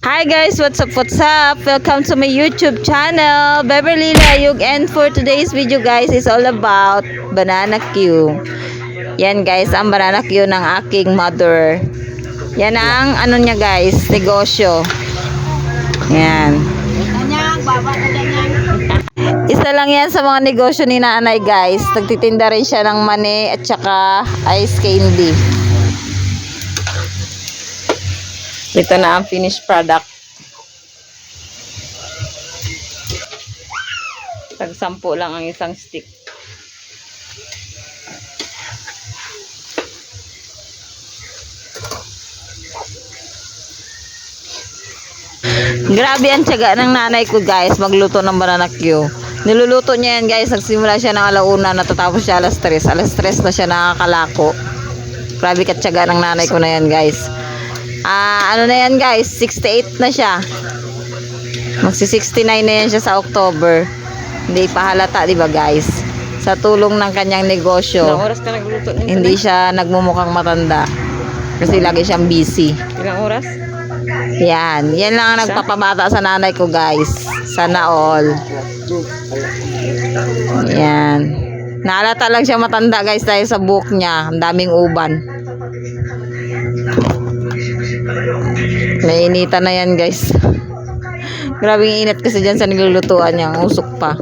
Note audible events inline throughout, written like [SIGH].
Hi guys, what's up, what's up? Welcome to my YouTube channel, Beverly Layug. And for today's video guys, is all about banana Q. Yan guys, ang banana Q ng aking mother. Yan ang ano niya guys, negosyo. Yan. Isa lang yan sa mga negosyo ni nanay guys. Nagtitinda rin siya ng mani at saka ice candy. Ito na ang finished product. Tag sampu lang ang isang stick. Grabe ang tiyaga ng nanay ko guys, magluto ng banana Q. Niluluto niya yan guys, nagsimula siya ng alauna, natatapos siya alas 3. Alas 3 na siya nakakalako. Grabe ka tiyaga ng nanay ko na yan guys. Ah, ano na yan guys, 68 na siya. Magsi 69 na yan siya sa October. Hindi pa halata, di ba guys? Sa tulong ng kanyang negosyo, Ilang oras ka nagluto nito? hindi siya nagmumukhang matanda. Kasi lagi siyang busy. Ilang oras? Yan. Yan lang ang nagpapabata sa nanay ko, guys. Sana all. Yan. Naalata lang siya matanda, guys, dahil sa buhok niya. Ang daming uban. Nainitan na yan, guys. Grabing init kasi dyan sa niglulutuan niya. Usok pa.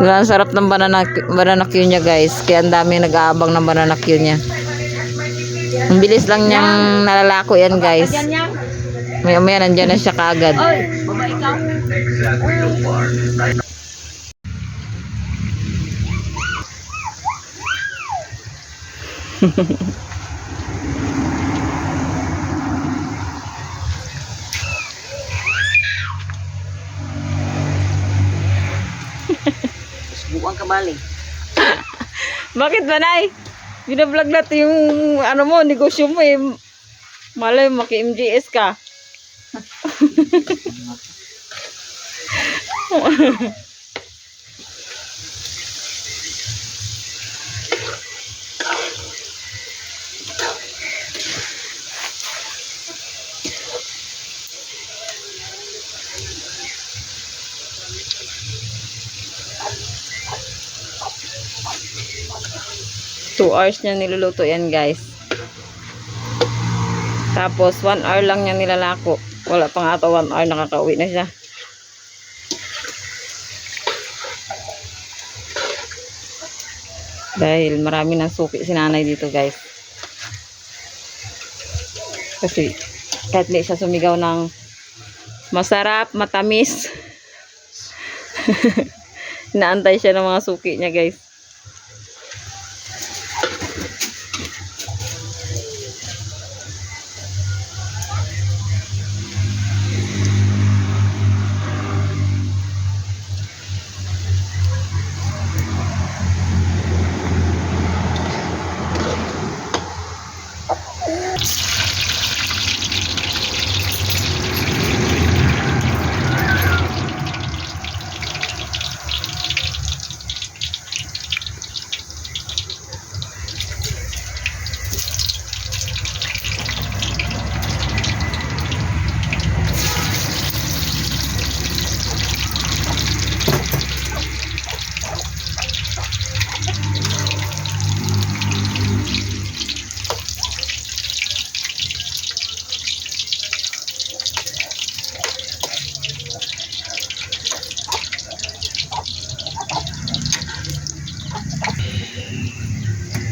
Ang sarap ng banana, banana Q niya, guys. Kaya ang dami nag-aabang ng banana Q niya. Ang bilis lang niyang nalalako yan, guys. May umaya, nandyan na siya kaagad. Oy, [LAUGHS] kabali. [LAUGHS] Bakit ba, Nay? Binablog natin yung ano mo, negosyo mo eh. Malay, maki-MGS ka. [LAUGHS] Two hours niya niluluto yan, guys. Tapos, one hour lang niya nilalako. Wala pang ata one hour, nakakauwi na siya. Dahil marami ng suki si nanay dito, guys. Kasi, kahit di siya sumigaw ng masarap, matamis. [LAUGHS] Inaantay siya ng mga suki niya, guys.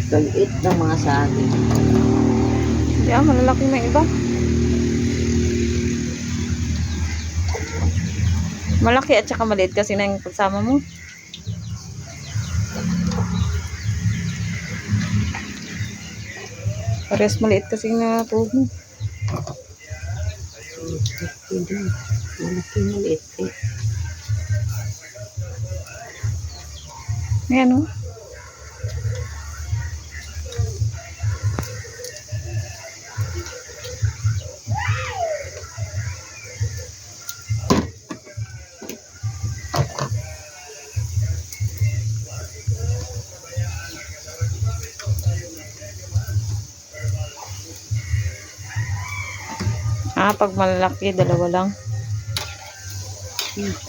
Galit ng mga sabi. Hindi ah, malalaki na iba. Malaki at saka maliit kasi na yung pagsama mo. Parehas maliit kasi na tuhod mo. Malaki maliit eh. Ayan oh. Ah, pag malalaki, dalawa lang. Hmm.